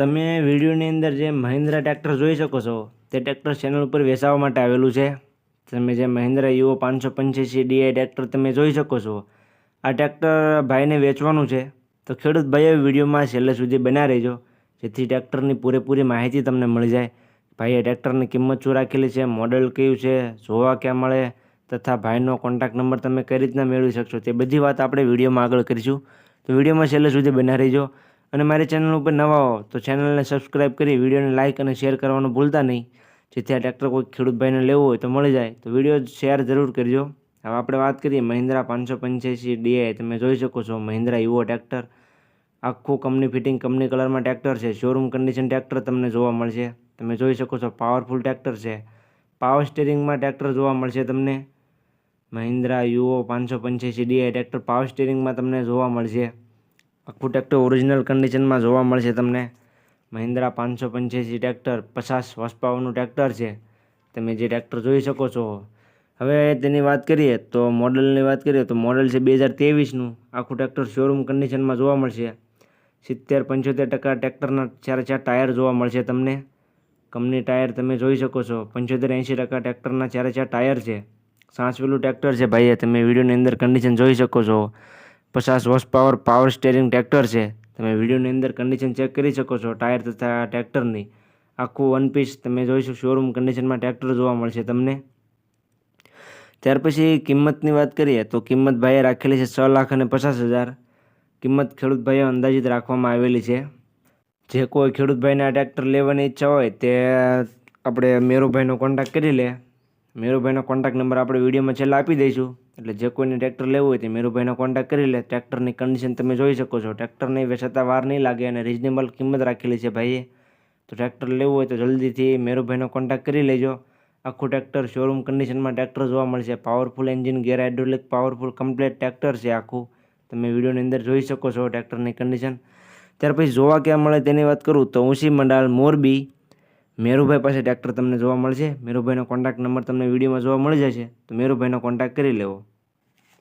તમે વિડીયોની અંદર જે મહિન્દ્રા ટ્રેક્ટર જોઈ શકો છો, તે ટ્રેક્ટર ચેનલ ઉપર વેચાવા માટે આવેલું છે. તમે જે મહિન્દ્રા યુઓ પાંચસો પંચ્યાસી ડીઆઈ ટ્રેક્ટર તમે જોઈ શકો છો. આ ટ્રેક્ટર ભાઈને વેચવાનું છે. તો ખેડૂત ભાઈએ વિડીયોમાં છેલ્લે સુધી બન્યા રહેજો, જેથી ટ્રેક્ટરની પૂરેપૂરી માહિતી તમને મળી જાય. ભાઈએ ટ્રેક્ટરની કિંમત શું રાખેલી છે મોડલ કયું છે, જોવા ક્યાં મળે, તથા ભાઈનો કોન્ટેક્ટ નંબર તમે કઈ રીતના મેળવી શકશો, તે બધી વાત આપણે વિડીયોમાં આગળ કરીશું. તો વિડીયોમાં છેલ્લે સુધી બન્યા રહેજો. અને મારી ચેનલ ઉપર નવા હો તો ચેનલને સબસ્ક્રાઈબ કરી વિડીયોને લાઇક અને શેર કરવાનું ભૂલતા નહીં. જેથી આ ટ્રેક્ટર કોઈ ખેડૂત ભાઈને લેવું હોય તો મળી જાય. તો વીડિયો શેર જરૂર કરજો. હવે આપણે વાત કરીએ મહિન્દ્રા પાંચસો પંચ્યાસી ડીઆઈ તમે જોઈ શકો છો મહિન્દ્રા યુવો ટ્રેક્ટર આખું કંપની ફિટિંગ કંપની કલરમાં ટ્રેક્ટર છે. શોરૂમ કન્ડિશન ટ્રેક્ટર તમને જોવા મળશે. તમે જોઈ શકો છો પાવરફુલ ટ્રેક્ટર છે. પાવર સ્ટેરિંગમાં ટ્રેક્ટર જોવા મળશે તમને. મહિન્દ્રા યુઓ પાંચસો પંચ્યાસી ડીઆઈ ટ્રેક્ટર પાવર સ્ટેરિંગમાં તમને જોવા મળશે. આખું ટ્રેક્ટર ઓરિજિનલ કન્ડિશનમાં જોવા મળશે તમને. મહિન્દ્રા પાંચસો પંચ્યાસી ટ્રેક્ટર પચાસ હોર્સ ટ્રેક્ટર છે. તમે જે ટ્રેક્ટર જોઈ શકો છો. હવે તેની વાત કરીએ તો મોડલની વાત કરીએ તો મોડલ છે બે હજાર ત્રેવીસનું. આખું ટ્રેક્ટર શોરૂમ કન્ડિશનમાં જોવા મળશે. સિત્તેર પંચોતેર ટકા ટ્રેક્ટરના ચારે ચાર ટાયર જોવા મળશે તમને. કંપની ટાયર તમે જોઈ શકો છો. પંચોતેર એંશી ટકા ટ્રેક્ટરના ચારે ચાર ટાયર છે. સાંસવેલું ટ્રેક્ટર છે ભાઈએ, તમે વિડીયોની અંદર કન્ડિશન જોઈ શકો છો. પચાસ horsepower power steering tractor છે. તમે વિડીયોની અંદર કન્ડિશન ચેક કરી શકો છો, ટાયર તથા ટ્રેક્ટરની. આખું વન પીસ તમે જોઈશું શોરૂમ કન્ડિશનમાં ટ્રેક્ટર જોવા મળશે તમને. ત્યાર પછી કિંમતની વાત કરીએ, તો કિંમત ભાઈએ રાખેલી છે છ લાખ અને પચાસ હજાર. કિંમત ખેડૂત ભાઈએ અંદાજિત રાખવામાં આવેલી છે. જે કોઈ ખેડૂત ભાઈને આ ટ્રેક્ટર લેવાની ઈચ્છા હોય તે આપણે મેરુભાઈનો કોન્ટેક્ટ કરી લે. મેરુભાઈનો કોન્ટેક્ટ નંબર આપણે વિડીયોમાં છેલ્લા આપી દઈશું. એટલે જે કોઈને ટ્રેક્ટર લેવું હોય તે મેરુભાઈનો કોન્ટેક્ટ કરી લે. ટ્રેક્ટરની કન્ડિશન તમે જોઈ શકો છો. ટ્રેક્ટરની વેચાતા વાર નહીં લાગે અને રિઝનેબલ કિંમત રાખેલી છે ભાઈએ. તો ટ્રેક્ટર લેવું હોય તો જલ્દીથી મેરુભાઈનો કોન્ટેક્ટ કરી લેજો. આખું ટ્રેક્ટર શોરૂમ કન્ડિશનમાં ટ્રેક્ટર જોવા મળશે. Powerful engine gear hydraulic powerful complete tractor છે આખું. તમે વિડીયોની અંદર જોઈ શકો છો ટ્રેક્ટરની કન્ડિશન ત્યાર પછી જોવા ક્યાં મળે તેની વાત કરું તો ઊંચી મંડાલ મોરબી. મેરુભાઈ પાસે ટ્રેક્ટર તમને જોવા મળશે. મેરુભાઈનો કોન્ટેક્ટ નંબર તમને વિડીયોમાં જોવા મળી જશે. તો મેરુભાઈનો કોન્ટેક્ટ કરી લેવો.